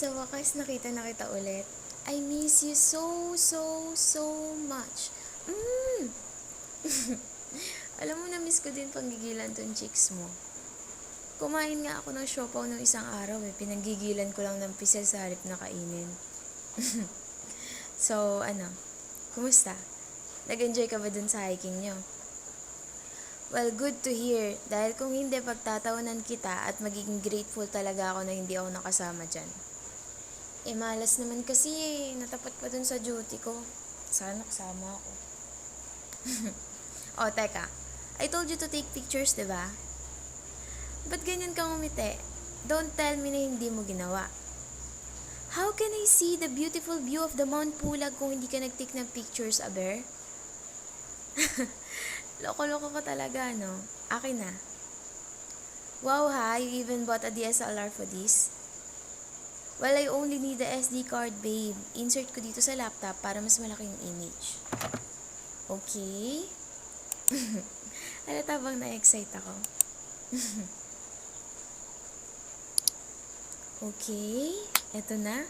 Sa wakas, nakita na kita ulit. I miss you so, so, so much. Mm. Alam mo, na-miss ko din panggigilan tong chicks mo. Kumain nga ako ng siopaw ng isang araw eh. Pinanggigilan ko lang ng pisel sa halip na kainin. so, ano? Kumusta? Nag-enjoy ka ba dun sa hiking nyo? Well, good to hear. Dahil kung hindi, pagtatawanan kita at magiging grateful talaga ako na hindi ako nakasama dyan. Eh, malas naman kasi eh. Natapat pa dun sa duty ko. Sana kasama ako. oh, teka. I told you to take pictures, di ba? Ba't ganyan kang umiti? Don't tell me na hindi mo ginawa. How can I see the beautiful view of the Mount Pulag kung hindi ka nag-take ng pictures, Aber? Loko-loko ka talaga, no? Akin na. Wow ha, you even bought a DSLR for this? Well, I only need the SD card, babe. Insert ko dito sa laptop para mas malaki yung image. Okay? Halata bang na-excite ako? okay, eto na.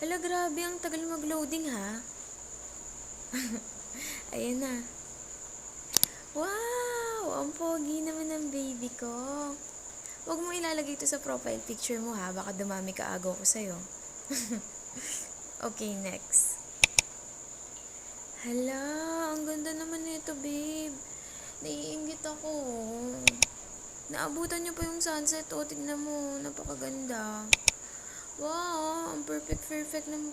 Hala, grabe, ang tagal mag-loading ha. Ayan na. Wow! Ang pogi naman ng baby ko. Huwag mo ilalagay ito sa profile picture mo ha. Baka dumami ka agaw ko sa'yo. okay, next. Hala, ang ganda naman nito, babe. Naiingit ako. Naabutan niyo pa yung sunset. O, tignan mo. Napakaganda. Wow, ang perfect, perfect ng...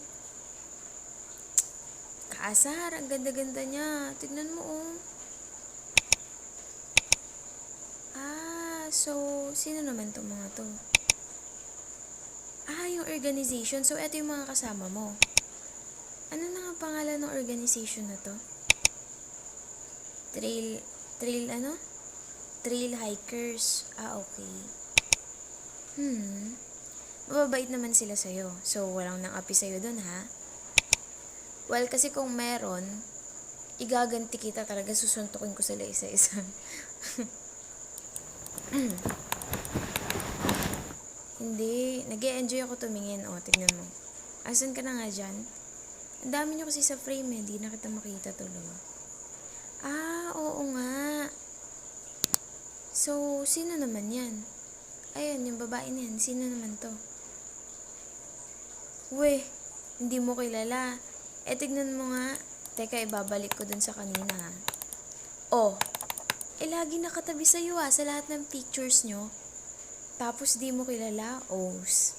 Kaasar, ang ganda-ganda niya. Tignan mo, oh. So, sino naman tong mga to? Ah, yung organization. So, eto yung mga kasama mo. Ano na nga pangalan ng organization na to? Trail, trail ano? Trail hikers. Ah, okay. Hmm. Mababait naman sila sa'yo. So, walang nang api sa'yo dun, ha? Well, kasi kung meron, igaganti kita talaga, susuntukin ko sila isa-isa. Hindi. nag enjoy ako tumingin. O, tignan mo. Asan ka na nga dyan? Ang dami nyo kasi sa frame eh. Hindi na kita makita tuloy. Ah, oo nga. So, sino naman yan? Ayan, yung babae na yan. Sino naman to? Weh, hindi mo kilala. Eh, tignan mo nga. Teka, ibabalik ko dun sa kanina. Oh, eh lagi nakatabi sa'yo ah, sa lahat ng pictures nyo. Tapos di mo kilala, Os.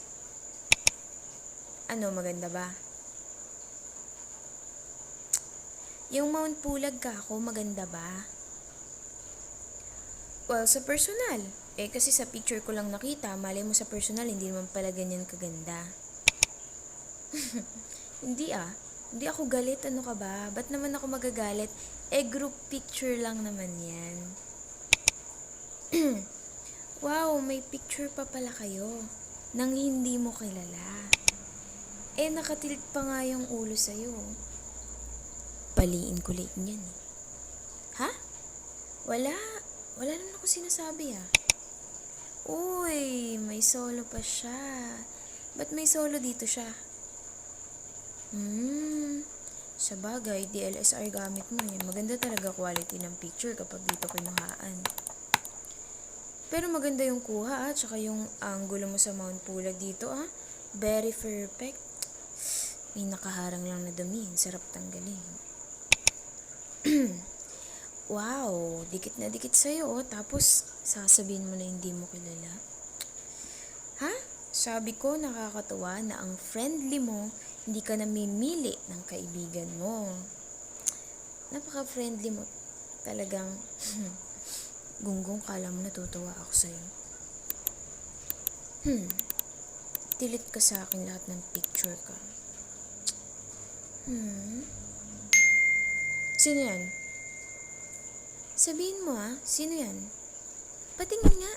Ano, maganda ba? Yung Mount Pulag ka ako, maganda ba? Well, sa personal. Eh, kasi sa picture ko lang nakita, malay mo sa personal, hindi naman pala ganyan kaganda. hindi ah. Hindi ako galit, ano ka ba? Ba't naman ako magagalit? Eh, group picture lang naman yan. wow, may picture pa pala kayo. Nang hindi mo kilala. Eh, nakatilt pa nga yung ulo sa'yo. Paliin ko late niyan eh. Ha? Wala. Wala naman ako sinasabi ah. Uy, may solo pa siya. Ba't may solo dito siya? Hmm, sa bagay, DLSR gamit mo eh. Maganda talaga quality ng picture kapag dito kinuhaan. Pero maganda yung kuha ah, tsaka yung angulo mo sa Mount Pulag dito ah. Very perfect. May nakaharang lang na dumi. Sarap tanggalin. wow, dikit na dikit sa'yo oh. Tapos, sasabihin mo na hindi mo kilala. Ha? Sabi ko, nakakatuwa na ang friendly mo hindi ka namimili ng kaibigan mo. Napaka-friendly mo. Talagang, gunggong kala mo natutuwa ako sa'yo. Hmm. Delete ka sa akin lahat ng picture ka. Hmm. Sino yan? Sabihin mo ah, sino yan? Patingin nga.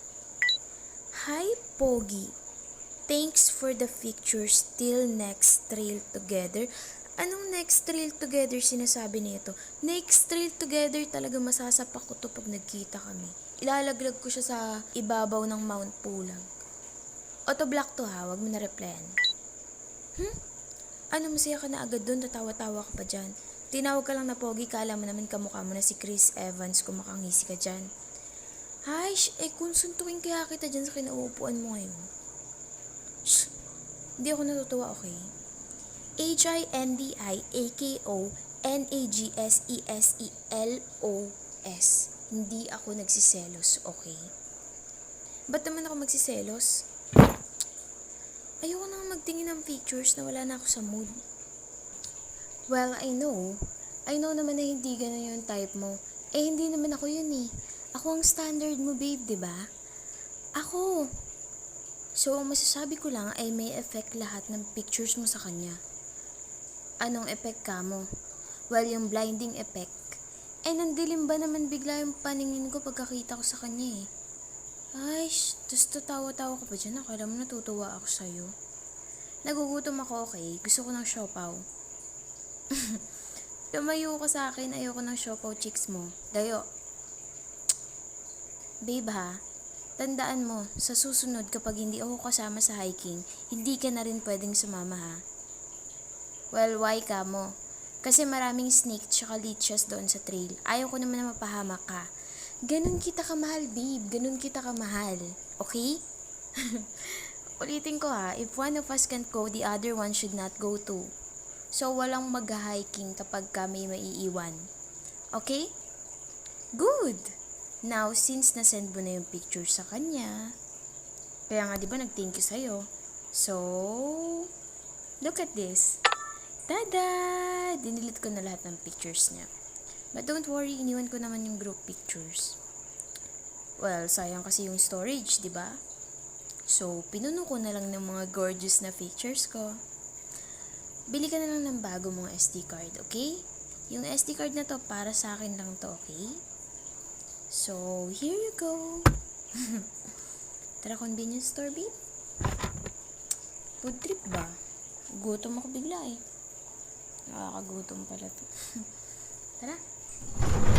Hi, Pogi. Thanks for the pictures till next trail together. Anong next trail together sinasabi nito? Next trail together talaga masasapak ko to pag nagkita kami. Ilalaglag ko siya sa ibabaw ng Mount Pulag. Auto block to ha, wag mo na replyan. Hmm? Ano masaya ka na agad doon, tatawa-tawa ka pa dyan. Tinawag ka lang na pogi, kala mo naman kamukha mo na si Chris Evans kung makangisi ka dyan. Ay, eh kung suntukin kaya kita dyan sa kinauupuan mo ngayon. Hindi ako natutuwa, okay? H-I-N-D-I-A-K-O-N-A-G-S-E-S-E-L-O-S. Hindi ako nagsiselos, okay? Ba't naman ako magsiselos? Ayoko nang magtingin ng pictures na wala na ako sa mood. Well, I know. I know naman na hindi ganun yung type mo. Eh, hindi naman ako yun eh. Ako ang standard mo, babe, di ba? Ako. So, masasabi ko lang ay may effect lahat ng pictures mo sa kanya. Anong effect ka mo? Well, yung blinding effect. Eh, nandilim ba naman bigla yung paningin ko pagkakita ko sa kanya eh. Ay, tapos tatawa-tawa ka pa dyan. Akala mo natutuwa ako sa'yo. Nagugutom ako, okay? Gusto ko ng siopaw. Lumayo ka sa akin, ayoko ng siopaw chicks mo. Dayo. Babe ha, tandaan mo, sa susunod kapag hindi ako kasama sa hiking, hindi ka na rin pwedeng sumama ha. Well, why ka mo? Kasi maraming snake tsaka leeches doon sa trail. Ayaw ko naman na mapahamak ka. Ganun kita kamahal, babe. Ganun kita kamahal. Okay? Ulitin ko ha, if one of us can't go, the other one should not go too. So, walang mag-hiking kapag kami maiiwan. Okay? Good! Now, since nasend mo na yung picture sa kanya, kaya nga di ba nag-thank you sa'yo. So, look at this. Tada! Dinilit ko na lahat ng pictures niya. But don't worry, iniwan ko naman yung group pictures. Well, sayang kasi yung storage, di ba? So, pinuno ko na lang ng mga gorgeous na pictures ko. Bili ka na lang ng bago mong SD card, okay? Yung SD card na to, para sa akin lang to, okay? So, here you go. Tara, convenience store, babe. Food trip ba? Gutom ako bigla eh. Nakakagutom pala to. Tara.